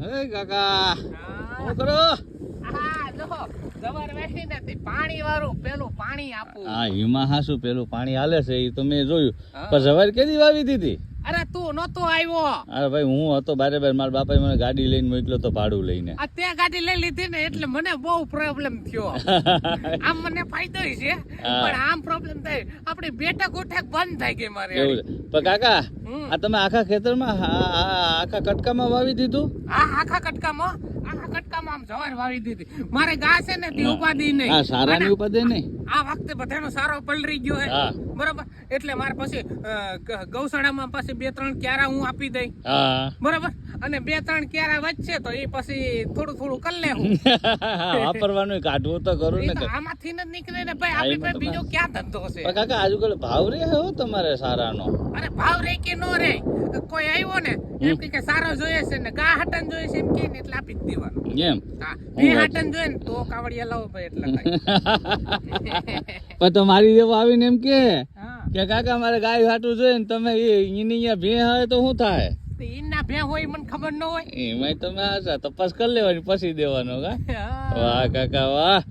હે કાકા શું કરો? જવાર પાણી વાળું પેલું પાણી આપું. હા હિમા હાસુ પેલું પાણી હાલે છે એ તો મેં જોયું. પણ સવારે કેદી વાવી દીધી? અરે તું નતો આવ્યો. અરે ભાઈ હું હતો બારે બાર. મારા બાપાએ મને ગાડી લઈને મોકલ્યો તો ભાડું લઈને. આ તે ગાડી લઈ લીધી ને એટલે મને બહુ પ્રોબ્લેમ થયો. આમ મને ફાયદો છે. પણ આમ પ્રોબ્લેમ થાય આપણી બેઠક ઉઠક બંધ થઈ ગઈ મારે એવું પણ કાકા આ તમે આખા ખેતરમાં આખા કટકામાં વાવી દીધું? આ આખા કટકામાં. આખા કટકામાં આમ જવાર વાવી દીધી. મારે ગા છે ને તે ઉપાદી નહીં. સારાની આ વખતે બધાનો સારો પલરી ગયો હે. બરાબર? એટલે મારે પછી ગૌશાળામાં પાછી બે ત્રણ ક્યારા હું આપી દઈ. બરાબર? અને બે ત્રણ કેરા વચ્ચે તો એ પછી થોડું થોડું કરી લેવું. વાપરવાનું કાઢવું તો કરું ને આમાંથી જ નીકળે ને ભાઈ આપણી પાસે બીજો ક્યાં ધંધો છે? કાકા આજકાલ ભાવ રે હો તમારે સારાનો? અરે ભાવ રે કે નો રે? કોઈ આવ્યો ને એમ કે સારો જોઈએ છે ને ગા હટન જોઈએ છે એમ કે ને એટલે આપી જ દેવાનું. એમ? હા હું બે હટન જોઈએ ને તો કાવડિયા લાવો ભાઈ એટલે. પણ તો મારી જેવો આવીને એમ કે કે કાકા મારે ગાય હાટું જોઈએ ને તમે એની અહીંયા ભે હોય તો શું થાય? ઈના ભે હોય મને ખબર ન હોય. એમાંય તમે તપાસ કરી લેવાની પછી દેવાનો કા? વાહ કાકા વાહ.